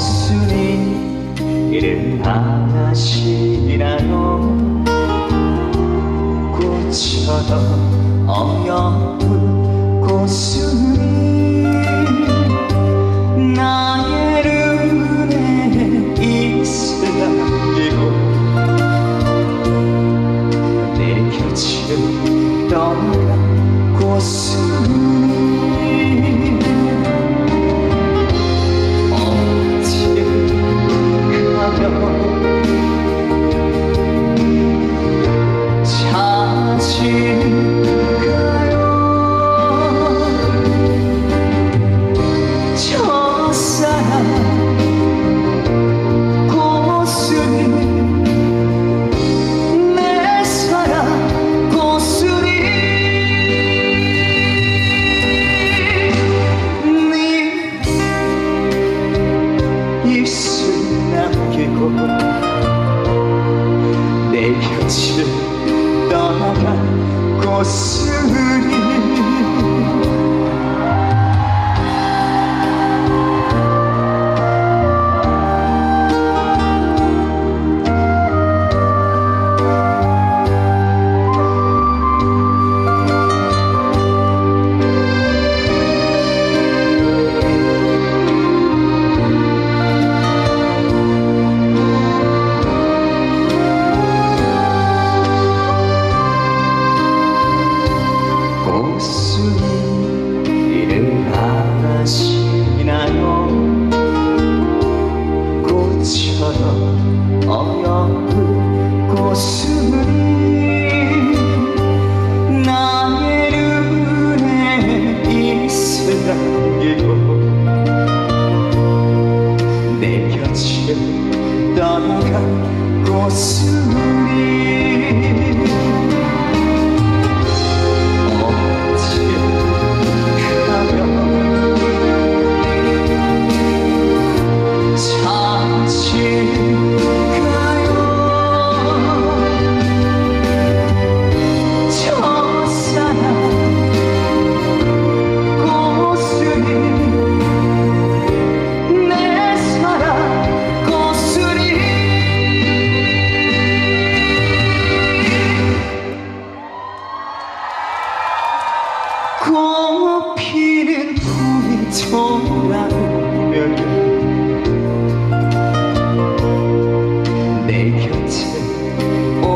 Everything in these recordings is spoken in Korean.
꽃순이 이름 꽃처럼 어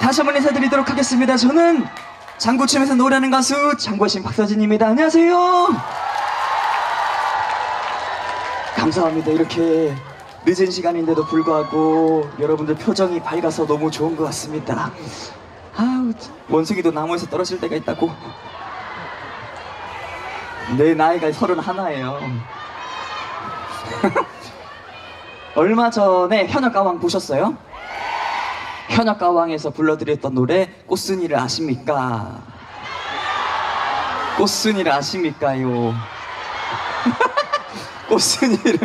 다시 한번 인사드리도록 하겠습니다. 저는 장구춤에서 노래하는 가수 장구신 박서진입니다. 안녕하세요. 감사합니다. 이렇게 늦은 시간인데도 불구하고 여러분들 표정이 밝아서 너무 좋은 것 같습니다. 아우 원숭이도 나무에서 떨어질 때가 있다고. 내 나이가 서른 하나예요. 얼마 전에 현역 가왕 보셨어요? 현역가왕에서 불러드렸던 노래 꽃순이를 아십니까? 꽃순이를 아십니까요? 꽃순이를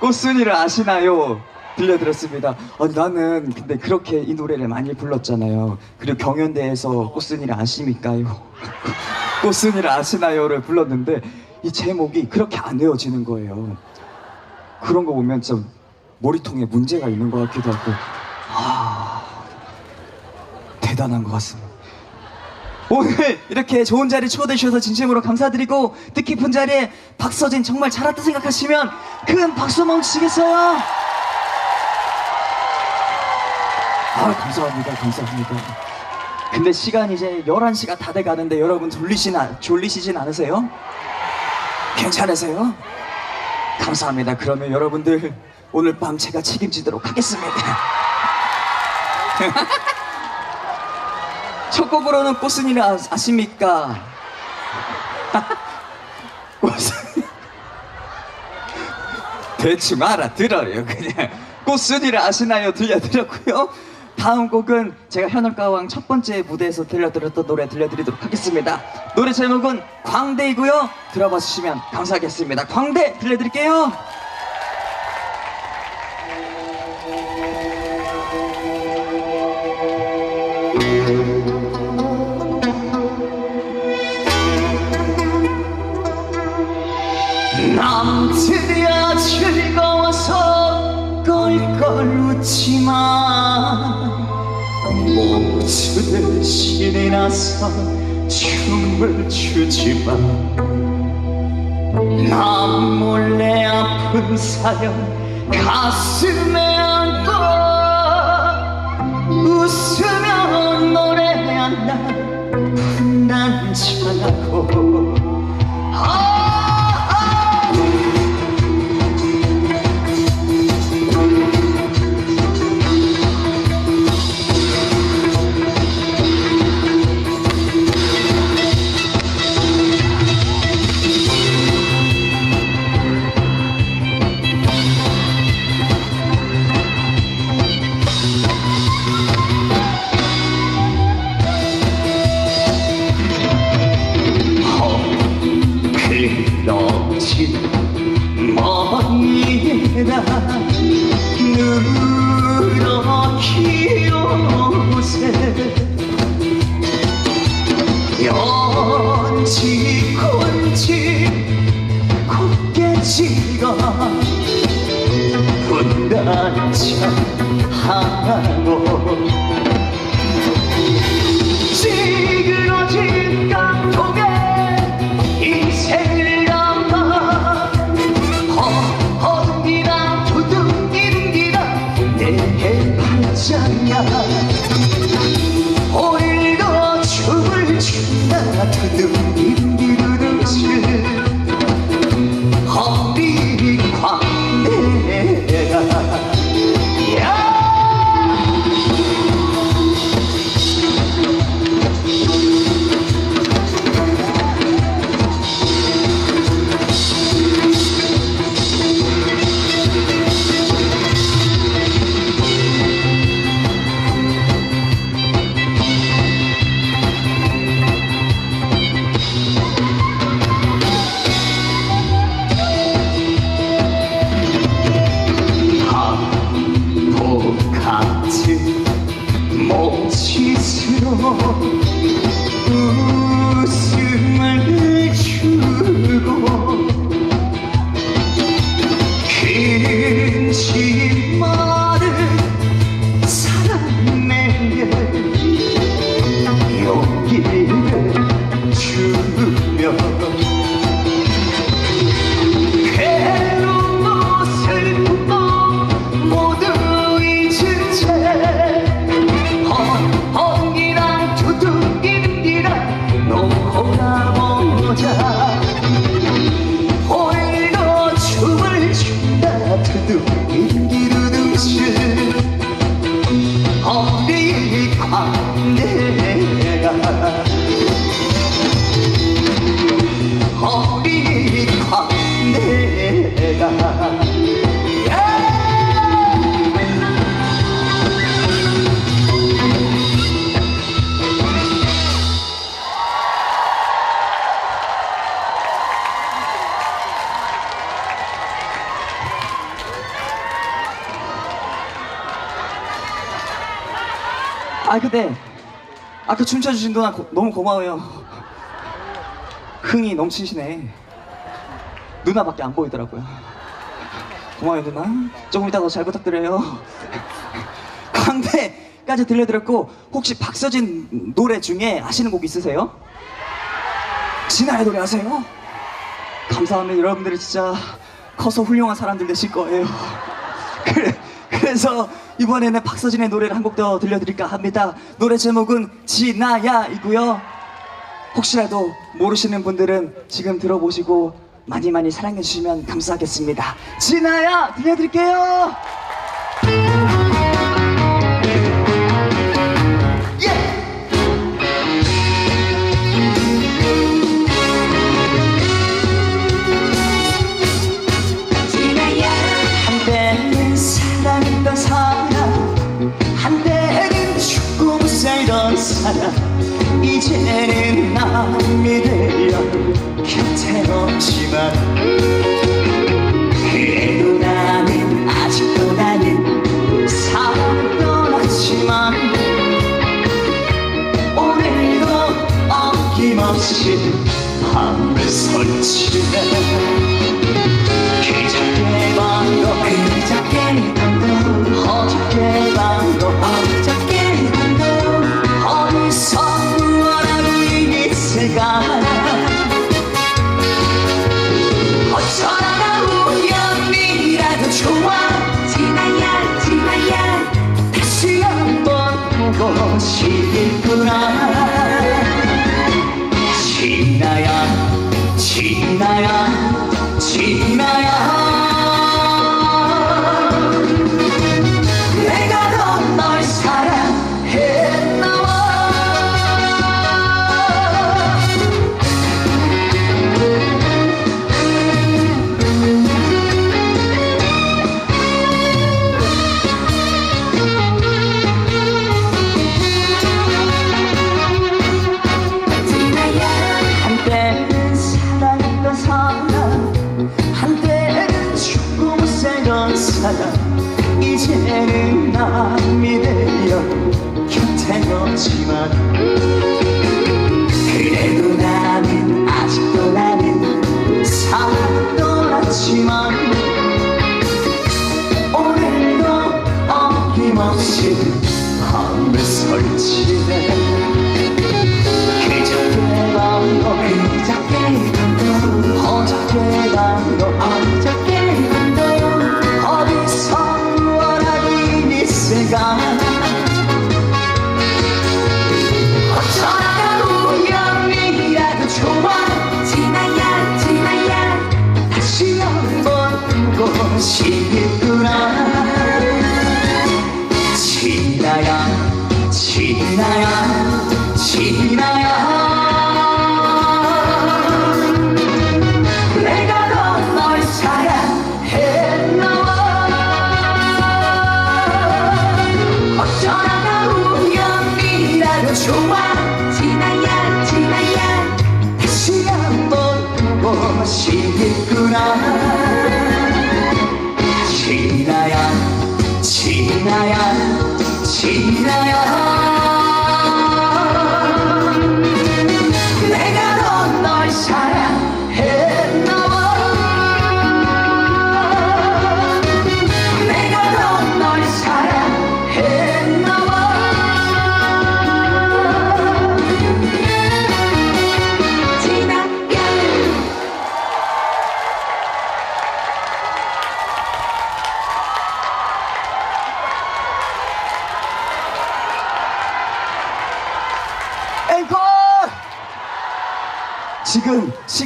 꽃순이를 아시나요? 들려드렸습니다. 아니 나는 근데 그렇게 이 노래를 많이 불렀잖아요. 그리고 경연대에서 꽃순이를 아십니까요? 꽃순이를 아시나요를 불렀는데 이 제목이 그렇게 안 외워지는 거예요. 그런 거 보면 좀 머리통에 문제가 있는 것 같기도 하고 아 대단한 것 같습니다. 오늘 이렇게 좋은 자리 초대해 주셔서 진심으로 감사드리고 뜻깊은 자리에 박서진 정말 잘했다 생각하시면 큰 박수 한번 주시겠어요? 아 감사합니다 감사합니다 근데 시간이 이제 11시가 다 돼가는데 여러분 졸리신, 아- 졸리시진 않으세요? 괜찮으세요? 감사합니다 그러면 여러분들 오늘 밤 제가 책임지도록 하겠습니다 첫 곡으로는 꽃순이를 아, 아십니까? 꽃순이 대충 알아들어요 그냥 꽃순이를 아시나요? 들려드렸고요. 다음 곡은 제가 현울가왕 첫 번째 무대에서 들려드렸던 노래 들려드리도록 하겠습니다. 노래 제목은 광대이고요. 들어봐 주시면 감사하겠습니다. 광대 들려드릴게요. 신이 나서 춤을 추지만 남 몰래 아픈 사연 가슴에 안고 웃으며 노래한다 분단천하고 아 그렇지 머리에다 누렇기 요새 연지 곤지 곱게 찍어 분단차 하고 광대가 어리 아 근데 아까 춤춰주신 누나 고- 너무 고마워요. 흥이 넘치시네. 누나밖에 안 보이더라고요. 고마워요 누나. 조금 이따 더 잘 부탁드려요. 광대까지 들려드렸고 혹시 박서진 노래 중에 아시는 곡 있으세요? 진아의 노래 아세요? 감사합니다 여러분들이 진짜 커서 훌륭한 사람들 되실 거예요. 그래, 그래서 이번에는 박서진의 노래를 한 곡 더 들려드릴까 합니다. 노래 제목은 지나야이고요. 혹시라도 모르시는 분들은 지금 들어보시고 많이 많이 사랑해 주시면 감사하겠습니다. 지나야 들려드릴게요. 내는 남이 되어 곁에 없지만 이제는 남이 되어 곁에 없지만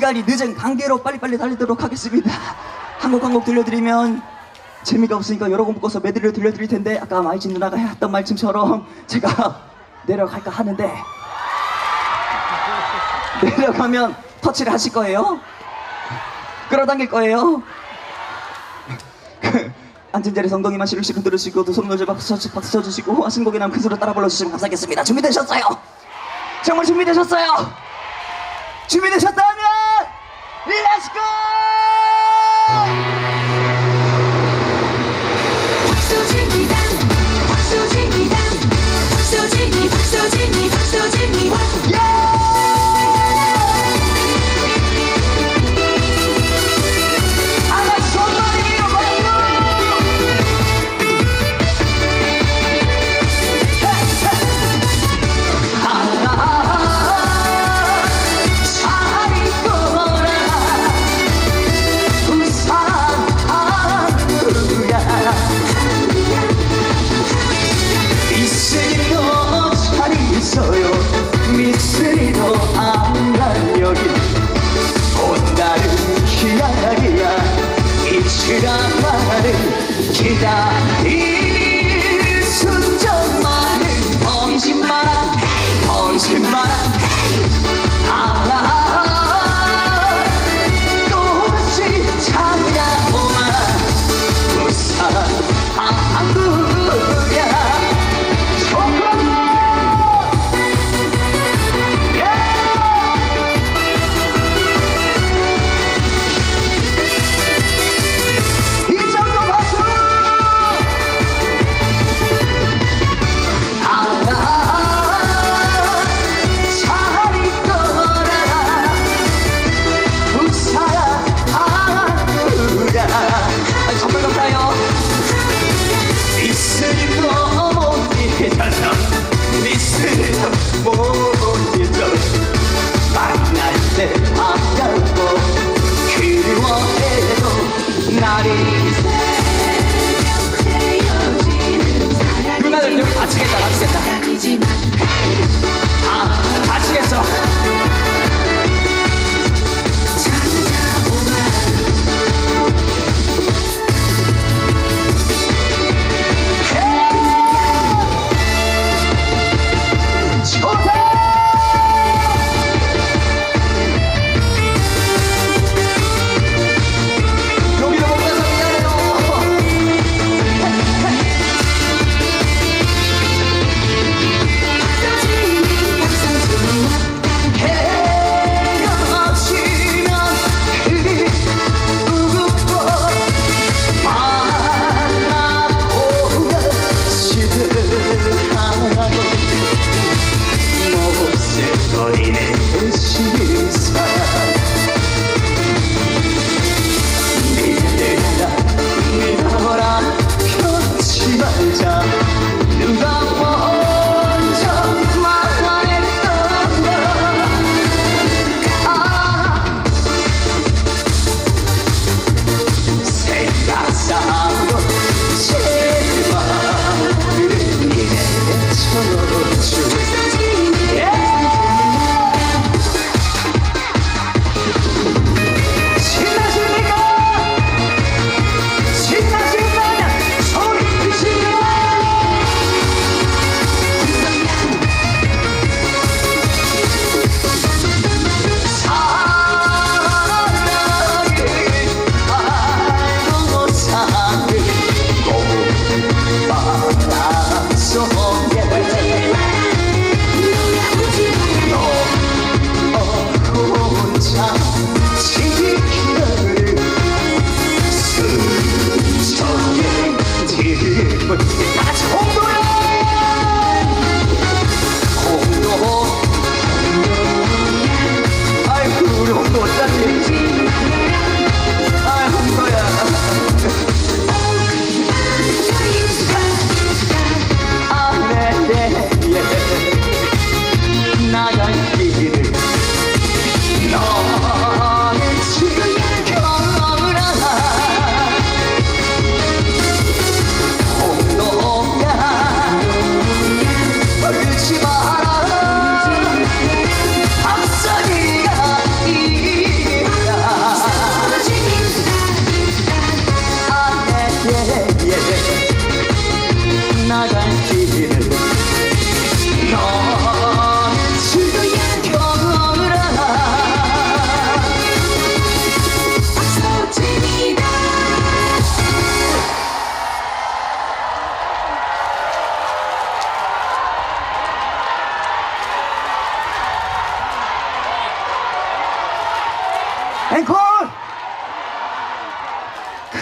빨리 늦은 관계로 빨리빨리 달리도록 하겠습니다. 한 곡 한 곡 들려드리면 재미가 없으니까 여러 곡 묶어서 메들리를 들려드릴 텐데 아까 마이진 누나가 했던 말씀처럼 제가 내려갈까 하는데 내려가면 터치를 하실 거예요? 끌어당길 거예요? 그, 앉은 자리에서 엉덩이만 시루씩 흔들으시고 두 손을 박수, 박수 쳐주시고 하신 곡이 남큰 소로 따라 불러주시면 감사하겠습니다 준비되셨어요? 정말 준비되셨어요? 준비되셨다? Let's go!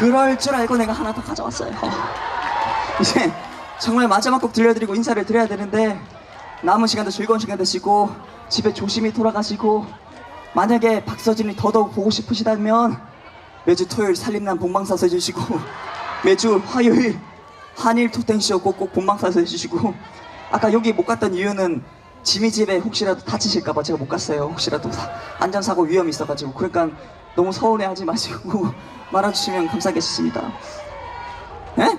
그럴 줄 알고 내가 하나 더 가져왔어요. 이제 정말 마지막 곡 들려드리고 인사를 드려야 되는데 남은 시간도 즐거운 시간 되시고 집에 조심히 돌아가시고 만약에 박서진이 더더욱 보고 싶으시다면 매주 토요일 살림남 본방사수 해주시고 매주 화요일 한일 토텐쇼 꼭꼭 본방사수 해주시고 아까 여기 못 갔던 이유는 지미 집에 혹시라도 다치실까봐 제가 못 갔어요 혹시라도 사- 안전사고 위험이 있어가지고 그러니까 너무 서운해하지 마시고 말아주시면 감사하겠습니다 에?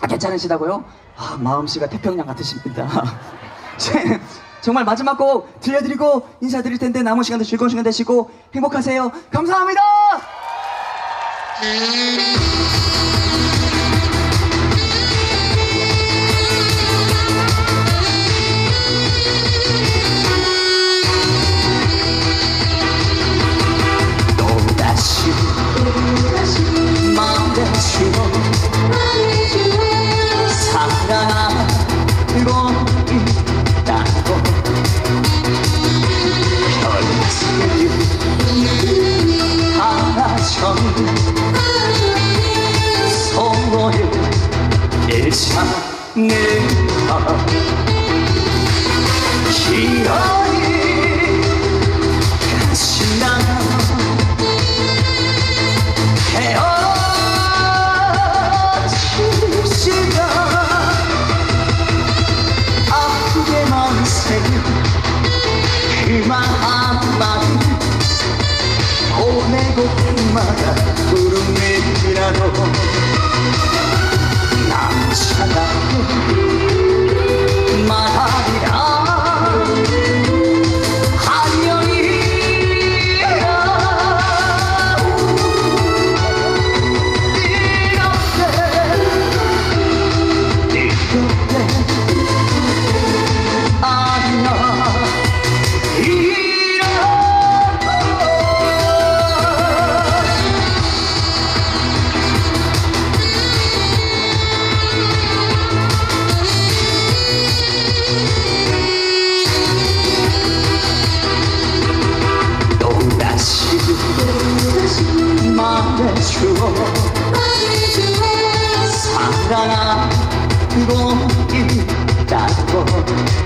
아, 괜찮으시다고요? 아, 마음씨가 태평양 같으십니다. 정말 마지막 곡 들려드리고 인사드릴 텐데 남은 시간도 즐거운 시간 되시고 행복하세요. 감사합니다! 사랑하고 있다고